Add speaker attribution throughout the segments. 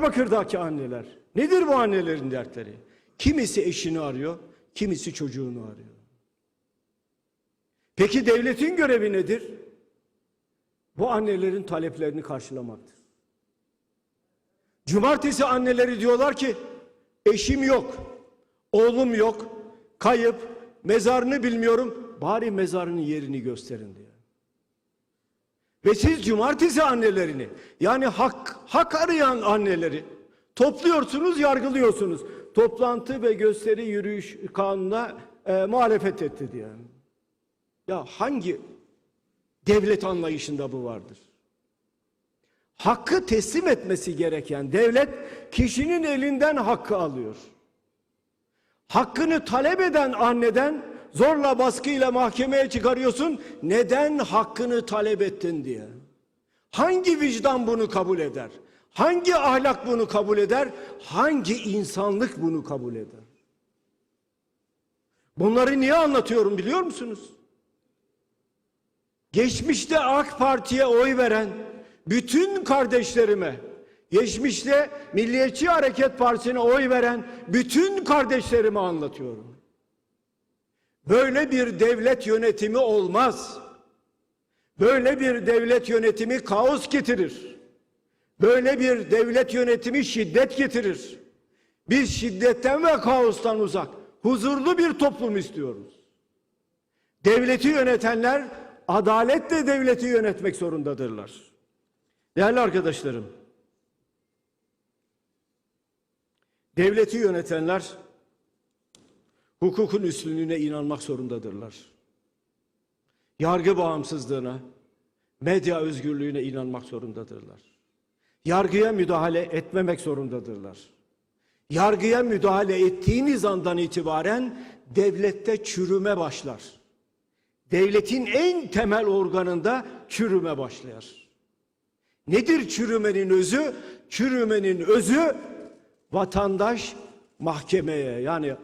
Speaker 1: Diyarbakır'daki anneler. Nedir bu annelerin dertleri? Kimisi eşini arıyor, kimisi çocuğunu arıyor. Peki devletin görevi nedir? Bu annelerin taleplerini karşılamaktır. Cumartesi anneleri diyorlar ki eşim yok, oğlum yok, kayıp, mezarını bilmiyorum, bari mezarının yerini gösterin diyor. Ve siz cumartesi annelerini yani hak, hak arayan anneleri topluyorsunuz, yargılıyorsunuz. Toplantı ve gösteri yürüyüş kanununa e, muhalefet etti diye. Ya hangi devlet anlayışında bu vardır? Hakkı teslim etmesi gereken devlet kişinin elinden hakkı alıyor. Hakkını talep eden anneden zorla baskıyla mahkemeye çıkarıyorsun. Neden hakkını talep ettin diye. Hangi vicdan bunu kabul eder? Hangi ahlak bunu kabul eder? Hangi insanlık bunu kabul eder? Bunları niye anlatıyorum biliyor musunuz? Geçmişte AK Parti'ye oy veren bütün kardeşlerime, geçmişte Milliyetçi Hareket Partisi'ne oy veren bütün kardeşlerime anlatıyorum. Böyle bir devlet yönetimi olmaz. Böyle bir devlet yönetimi kaos getirir. Böyle bir devlet yönetimi şiddet getirir. Biz şiddetten ve kaostan uzak, huzurlu bir toplum istiyoruz. Devleti yönetenler adaletle devleti yönetmek zorundadırlar. Değerli arkadaşlarım, devleti yönetenler hukukun üstünlüğüne inanmak zorundadırlar. Yargı bağımsızlığına, medya özgürlüğüne inanmak zorundadırlar. Yargıya müdahale etmemek zorundadırlar. Yargıya müdahale ettiğiniz andan itibaren devlette çürüme başlar. Devletin en temel organında çürüme başlar. Nedir çürümenin özü? Çürümenin özü vatandaş mahkemeye yani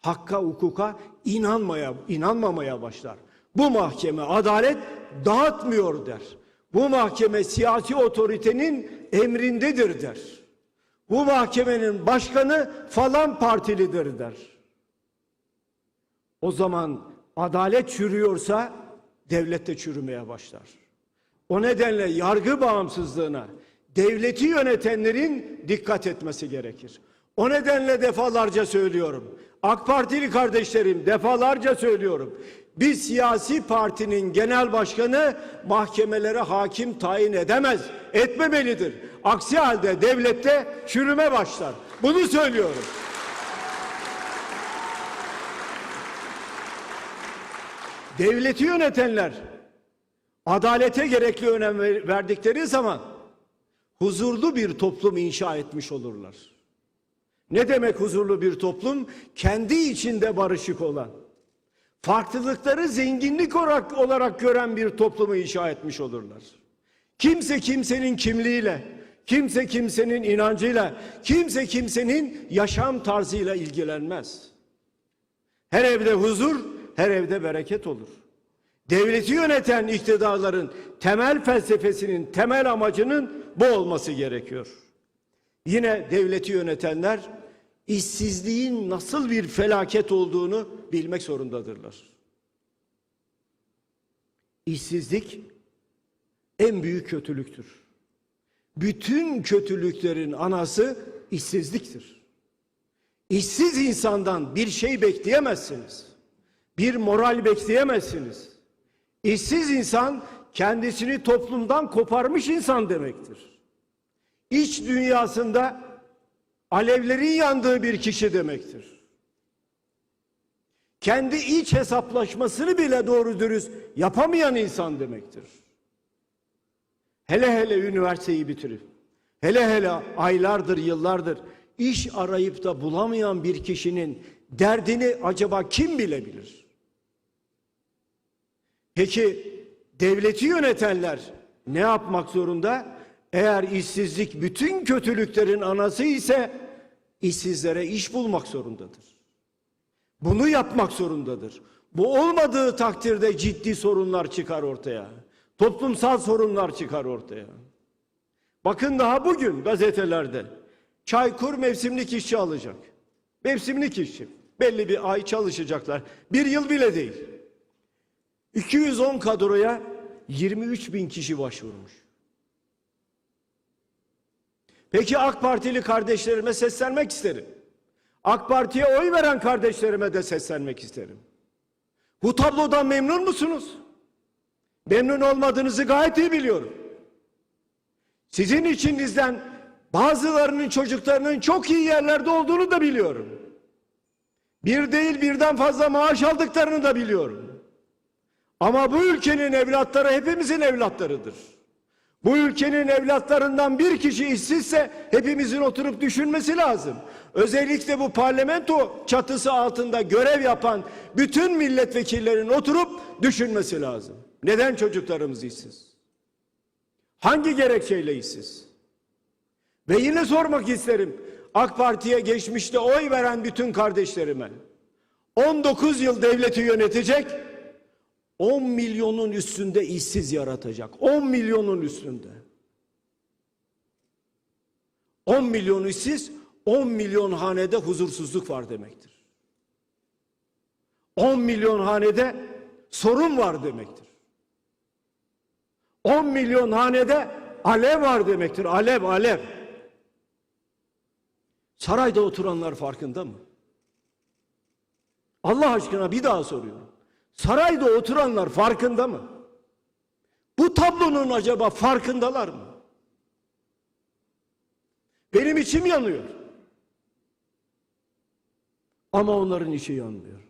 Speaker 1: hakka hukuka inanmaya inanmamaya başlar. Bu mahkeme adalet dağıtmıyor der. Bu mahkeme siyasi otoritenin emrindedir der. Bu mahkemenin başkanı falan partilidir der. O zaman adalet çürüyorsa devlet de çürümeye başlar. O nedenle yargı bağımsızlığına devleti yönetenlerin dikkat etmesi gerekir. O nedenle defalarca söylüyorum. AK Partili kardeşlerim defalarca söylüyorum. Bir siyasi partinin genel başkanı mahkemelere hakim tayin edemez, etmemelidir. Aksi halde devlette çürüme başlar. Bunu söylüyorum. Devleti yönetenler adalete gerekli önem ver- verdikleri zaman huzurlu bir toplum inşa etmiş olurlar. Ne demek huzurlu bir toplum? Kendi içinde barışık olan, farklılıkları zenginlik olarak, olarak gören bir toplumu inşa etmiş olurlar. Kimse kimsenin kimliğiyle, kimse kimsenin inancıyla, kimse kimsenin yaşam tarzıyla ilgilenmez. Her evde huzur, her evde bereket olur. Devleti yöneten iktidarların temel felsefesinin, temel amacının bu olması gerekiyor. Yine devleti yönetenler işsizliğin nasıl bir felaket olduğunu bilmek zorundadırlar. İşsizlik en büyük kötülüktür. Bütün kötülüklerin anası işsizliktir. İşsiz insandan bir şey bekleyemezsiniz. Bir moral bekleyemezsiniz. İşsiz insan kendisini toplumdan koparmış insan demektir. İç dünyasında alevlerin yandığı bir kişi demektir. Kendi iç hesaplaşmasını bile doğru dürüst yapamayan insan demektir. Hele hele üniversiteyi bitirip, hele hele aylardır, yıllardır iş arayıp da bulamayan bir kişinin derdini acaba kim bilebilir? Peki devleti yönetenler ne yapmak zorunda? Eğer işsizlik bütün kötülüklerin anası ise işsizlere iş bulmak zorundadır. Bunu yapmak zorundadır. Bu olmadığı takdirde ciddi sorunlar çıkar ortaya. Toplumsal sorunlar çıkar ortaya. Bakın daha bugün gazetelerde Çaykur mevsimlik işçi alacak. Mevsimlik işçi. Belli bir ay çalışacaklar. Bir yıl bile değil. 210 kadroya 23 bin kişi başvurmuş. Peki AK Partili kardeşlerime seslenmek isterim. AK Parti'ye oy veren kardeşlerime de seslenmek isterim. Bu tablodan memnun musunuz? Memnun olmadığınızı gayet iyi biliyorum. Sizin içinizden bazılarının çocuklarının çok iyi yerlerde olduğunu da biliyorum. Bir değil birden fazla maaş aldıklarını da biliyorum. Ama bu ülkenin evlatları hepimizin evlatlarıdır. Bu ülkenin evlatlarından bir kişi işsizse hepimizin oturup düşünmesi lazım. Özellikle bu parlamento çatısı altında görev yapan bütün milletvekillerin oturup düşünmesi lazım. Neden çocuklarımız işsiz? Hangi gerekçeyle işsiz? Ve yine sormak isterim AK Parti'ye geçmişte oy veren bütün kardeşlerime. 19 yıl devleti yönetecek, 10 milyonun üstünde işsiz yaratacak. 10 milyonun üstünde. 10 milyon işsiz, 10 milyon hanede huzursuzluk var demektir. 10 milyon hanede sorun var demektir. 10 milyon hanede alev var demektir. Alev, alev. Sarayda oturanlar farkında mı? Allah aşkına bir daha soruyorum. Sarayda oturanlar farkında mı? Bu tablonun acaba farkındalar mı? Benim içim yanıyor. Ama onların içi yanmıyor.